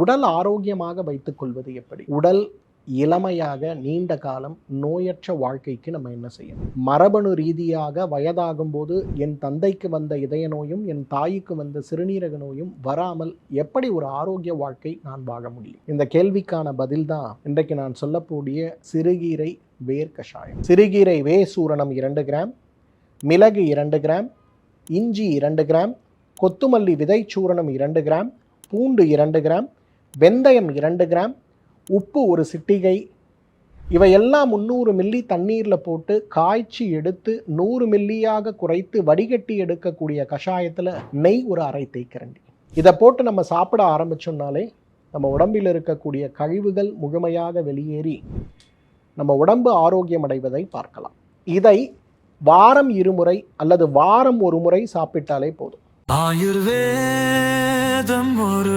உடல் ஆரோக்கியமாக வைத்துக்கொள்வது எப்படி? உடல் இளமையாக நீண்ட காலம் நோயற்ற வாழ்க்கைக்கு நம்ம என்ன செய்யணும்? மரபணு ரீதியாக வயதாகும் போது என் தந்தைக்கு வந்த இதய நோயும் என் தாய்க்கு வந்த சிறுநீரக நோயும் வராமல் எப்படி ஒரு ஆரோக்கிய வாழ்க்கை நான் வாழ முடியும்? இந்த கேள்விக்கான பதில் தான் இன்றைக்கு நான் சொல்லக்கூடிய சிறுகீரை வேர் கஷாயம். சிறுகீரை வே சூரணம் இரண்டு கிராம் மிளகு இரண்டு கிராம் இஞ்சி இரண்டு கிராம் கொத்துமல்லி விதை சூரணம் இரண்டு கிராம் பூண்டு இரண்டு கிராம் வெந்தயம் இரண்டு கிராம் உப்பு ஒரு சிட்டிகை. இவையெல்லாம் முந்நூறு மில்லி தண்ணீரில் போட்டு காய்ச்சி எடுத்து நூறு மில்லியாக குறைத்து வடிகட்டி எடுக்கக்கூடிய கஷாயத்தில் நெய் ஒரு அரை தேய்க்கரண்டி. இதை போட்டு நம்ம சாப்பிட ஆரம்பிச்சோம்னாலே நம்ம உடம்பில் இருக்கக்கூடிய கழிவுகள் முழுமையாக வெளியேறி நம்ம உடம்பு ஆரோக்கியம் அடைவதை பார்க்கலாம். இதை வாரம் இருமுறை அல்லது வாரம் ஒரு முறை சாப்பிட்டாலே போதும். ஆயுர்வேதம் ஒரு